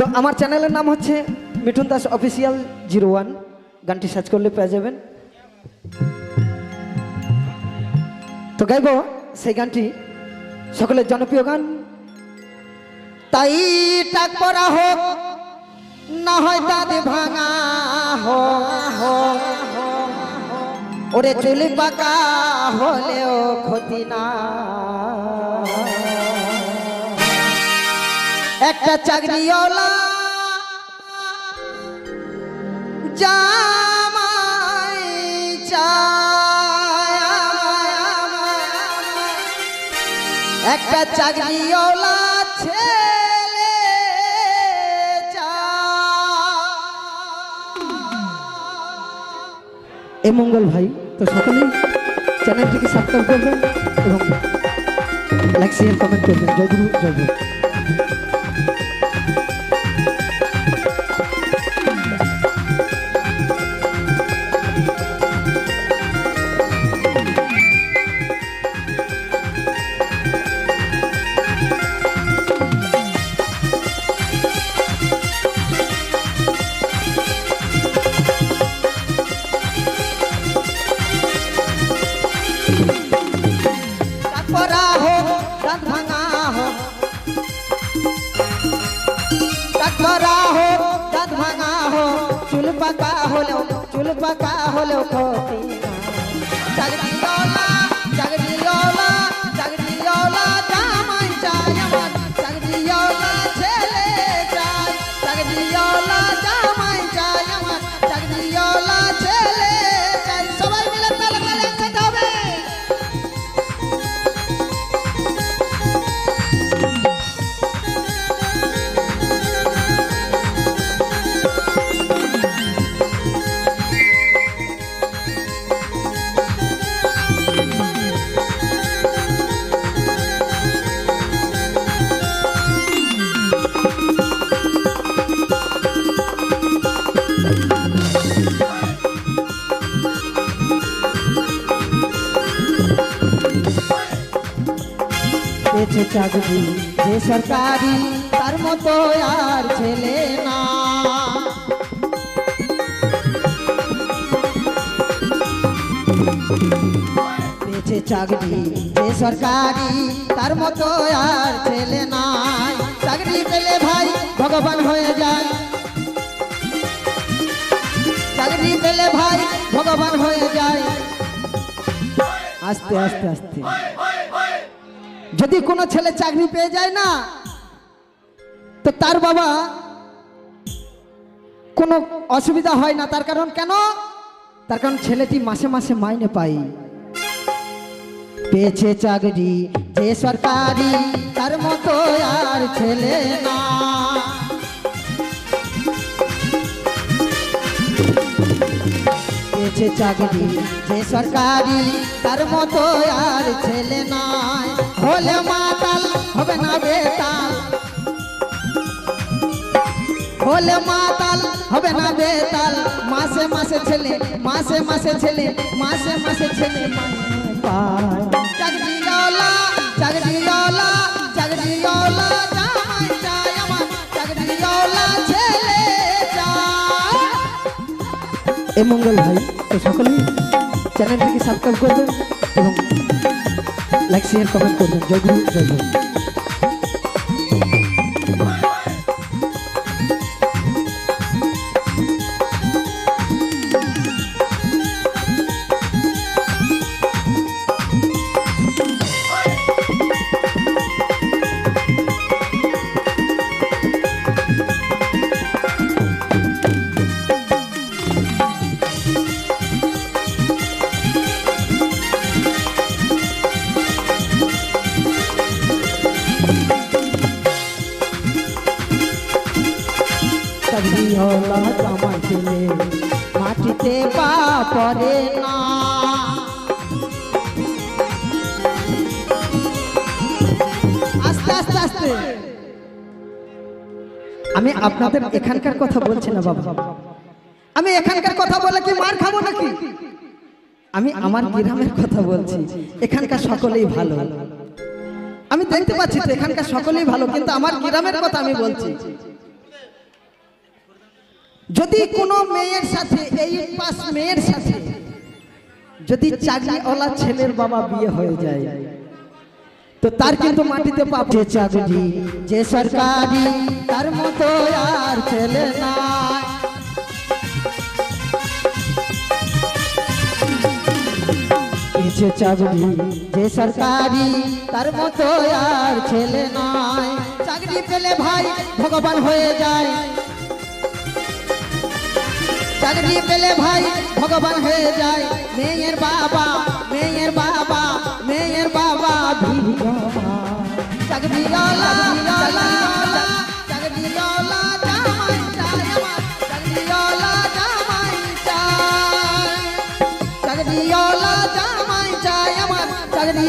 তো আমার চ্যানেলের নাম হচ্ছে Mithun Das official zero one. গানটি সার্চ করলে পেয়ে যাবেন। তো গাইব, সেই গানটি সকলের জনপ্রিয় গান। তাই টাক পরা হোক, না হয় তাতে ভাঙা ওরে চুলি পাকা হলেও ক্ষতি না। একটা চাকরিওয়ালা একটা চাকরিওয়ালা ছেলে। এ মঙ্গল ভাই, তো সকলেই চ্যানেলটিকে সাবস্ক্রাইব করবেন এবং লাইক শেয়ার কমেন্ট করবেন। জয় গুরু, জয় হলেও, চুল পাকা হলেও ক্ষতি চাকরিওয়ালা চাকরিওয়ালা চাকরিওয়ালা জামাই চাই আমার। চাকরিওয়ালা ছেলে চাই। জামাই পেয়েছে চাকরি। যে সরকারি, তার মতো আর ছেলে না। চাকরি। যে সরকারি, তার মতো আর ছেলে নাই। চাকরি পেলে ভাই ভগবান হয়ে যায়। চাকরি পেলে ভাই ভগবান হয়ে যায়। আস্তে আস্তে আস্তে। যদি কোনো ছেলে চাকরি পেয়ে যায় না, তো তার বাবা কোনো অসুবিধা হয় না। তার কারণ কেন? তার কারণ ছেলেটি মাসে মাসে মাইনে পাই পেয়েছে চাকরি যে সরকারি, তার মতো আর ছেলে না। পেয়েছে চাকরি। যে সরকারি, তার মতো আর ছেলে নাই। হলে মাতাল, হবে না বেতাল। হলে মাতাল, হবে না বেতাল। মাসে মাসে ছেলে, মাসে মাসে ছেলে, মাসে মাসে ছেলে মঙ্গল ভাই। তো সকলেই চ্যানেলটিকে সাবস্ক্রাইব করবেন এবং লাইক শেয়ার কমেন্ট করবেন। জয় গুরু জয় গুরু। ছেলে মাটিতে পা পড়ে না। আস্তে আস্তে আস্তে। আমি আপনাদের এখানকার কথা বলছি না, বাবা। আমি এখানকার কথা বলে কি মার খাব নাকি? আমি আমার গ্রামের কথা বলছি। এখানকার সকলেই ভালো। আমি দেখতে পাচ্ছি এখানকার সকলেই ভালো, কিন্তু আমার গ্রামের কথা আমি বলছি। যদি কোনো মেয়ের সাথে এই পাস মেয়ের সাথে যদি চাকরিওয়ালা ছেলের বাবা বিয়ে হয়ে যায় তো তার কিন্তু মাটিতে পাপ যে চাকরি যে সরকারি তার মতো আর ছেলে না যে চাকরি যে সরকারি তার মতো আর ছেলে নয় চাকরি পেলে ভাই ভগবান হয়ে যায় চাকরি পেলে ভাই, ভগবান হয়ে যায়। মেয়ের বাবা মেয়ের বাবা মেয়ের বাবা চাকরি চাকরি চায় আমার চাকরি